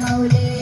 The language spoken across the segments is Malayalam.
മൗലേ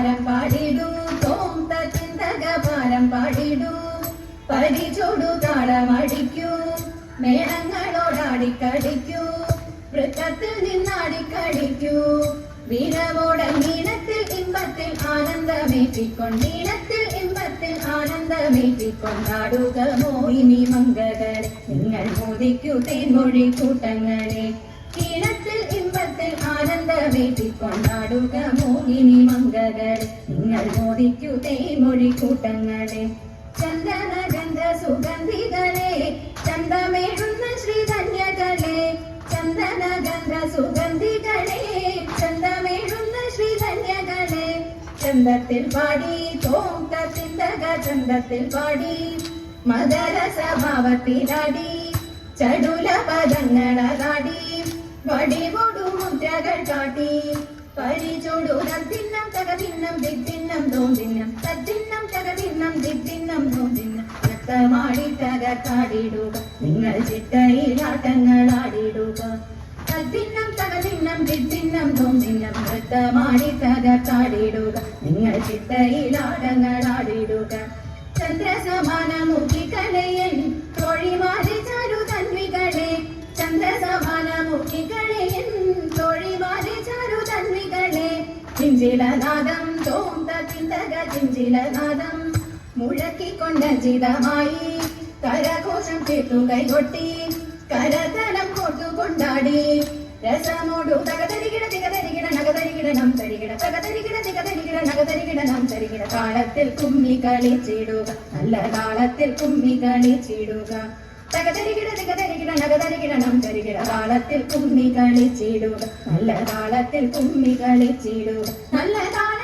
പാരം പാടിടൂ തോന്ത ചിന്തക പാരം പാടിടൂ. പരിചോടു താളമടിക്കൂ മേളങ്ങളോടാടിക്കടിക്കൂ. വൃത്തത്തിൽ നിന്നാടിക്കടിക്കൂ. വീരവോടെ മീനത്തിൽ ഇമ്പത്തിൽ ആനന്ദമേറ്റിക്കൊണ്ടീണത്തിൽ ഇമ്പത്തിൽ ആനന്ദമേറ്റിക്കൊണ്ടാടുക മോഹിനി മംഗകൾ നിങ്ങൾ മോദിക്കൂ തേൻമൊഴി കൂട്ടങ്ങളെ ഈണത്തിൽ നിങ്ങൾ മോദിക്കൂ തേൻമൊഴി കൂട്ടങ്ങളെ ചന്ദന ഗന്ധ സുഗന്ധികളെ ചന്തമേഴുന്ന ശ്രീധന്യകളെ. ചന്ദന ഗന്ധ സുഗന്ധികളെ ചന്തമേഴുന്ന ശ്രീധന്യകളെ. ചന്തത്തിൽ പാടി തോക്ക ചിന്തക ചന്തത്തിൽ പാടി മദര സ്വഭാവത്തിലാടി ചടുല പദങ്ങളാടി വടികൊടു മുദ്രകൾ കാട്ടി. പരിചോടു തത്തിന്നം തകതിന്നം തത്തിന്നം തകതിന്നം നിങ്ങൾ ചിട്ടയിലാട്ടങ്ങളാടിടുക. തത്തിന്നം തകതിന്നം ദിത്തിന്നം തോന്നിന്നം നൃത്തമാടി നിങ്ങൾ ചന്ദ്രസമാന ചിഞ്ചിലനാദം തോന്ത ചിന്തക ചിഞ്ചിലനാദം മുഴക്കിക്കൊണ്ട ചിതമായി കരഘോഷം കേട്ടു കൈകൊട്ടി. കൊട്ടു കൊണ്ടാടി രസമോടു തകതരികിട തികതരികിട നഗതരികിടനം തരികിട തകതരികിട തികതരികിട നഗതരികിടനം തരികിട. താളത്തിൽ കുമ്മി കളിച്ചിടുക നല്ല താളത്തിൽ കുമ്മി കളിച്ചിടുക. താളത്തിൽ കുമ്മി കളിച്ചിടുക നല്ല താളത്തിൽ കുമ്മി കളിച്ചിടുക നല്ല താള